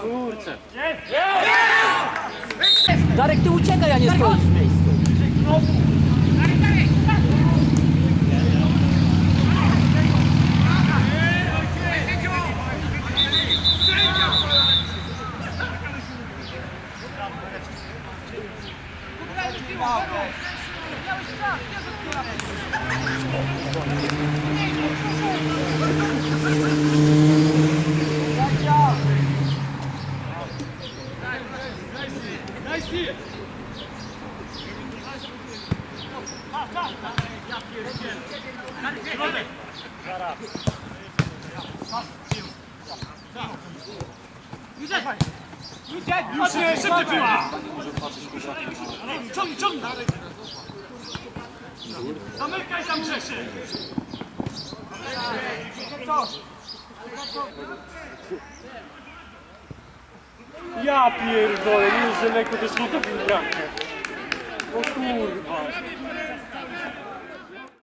Kurczę. Darek, ty uciekaj, a nie stoisz w miejscu. Już nie, szybciej piła! Ciągnij, ciągnij! Zamykaj tam Grzesiek! Ja pierdolę, nie że lekko też to bramkę. O kurwa.